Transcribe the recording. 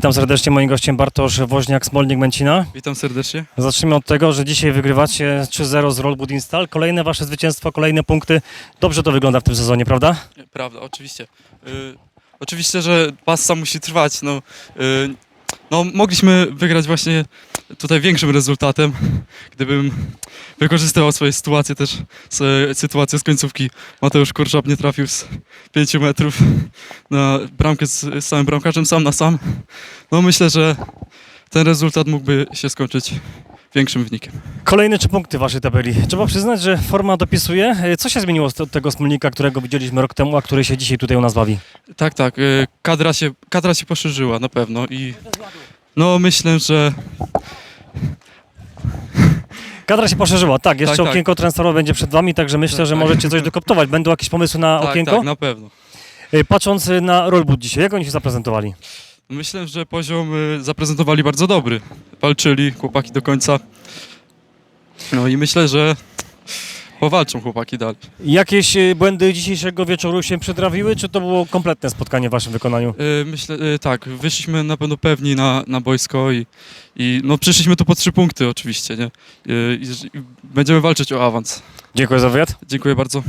Witam serdecznie, moim gościem Bartosz Woźniak, Smolnik Męcina. Witam serdecznie. Zacznijmy od tego, że dzisiaj wygrywacie 3-0 z Rollwood Install. Kolejne wasze zwycięstwo, kolejne punkty. Dobrze to wygląda w tym sezonie, prawda? Prawda, oczywiście. Y, oczywiście, że passa musi trwać. No, y, no, mogliśmy wygrać właśnie tutaj większym rezultatem, gdybym wykorzystywał swoje sytuacje też, sytuację z końcówki. Mateusz Kurczap nie trafił z 5 metrów na bramkę z, z samym bramkarzem, sam na sam. No myślę, że ten rezultat mógłby się skończyć większym wynikiem. Kolejne trzy punkty waszej tabeli. Trzeba przyznać, że forma dopisuje. E, Co się zmieniło od tego Smolnika, którego widzieliśmy rok temu, a który się dzisiaj tutaj u nas bawi? Tak, tak. y, Kadra się, kadra się poszerzyła na pewno i no myślę, że Kadra się poszerzyła, tak. Jeszcze Tak, tak. okienko transferowe będzie przed wami, także myślę, Tak, że tak. możecie coś dokoptować. Będą jakieś pomysły na tak, okienko? tak, na pewno. E, Patrząc e, na Rollwood dzisiaj, jak oni się zaprezentowali? Myślę, że poziom y, zaprezentowali bardzo dobry. Walczyli chłopaki do końca. No i myślę, że powalczą chłopaki dalej. Jakieś e, błędy dzisiejszego wieczoru się przytrafiły, czy to było kompletne spotkanie w waszym wykonaniu? Y, Myślę, y, tak, wyszliśmy na pewno pewni na, na boisko i, i no przyszliśmy tu po trzy punkty oczywiście, nie? Y, I, i będziemy walczyć o awans. Dziękuję za wywiad. Dziękuję bardzo.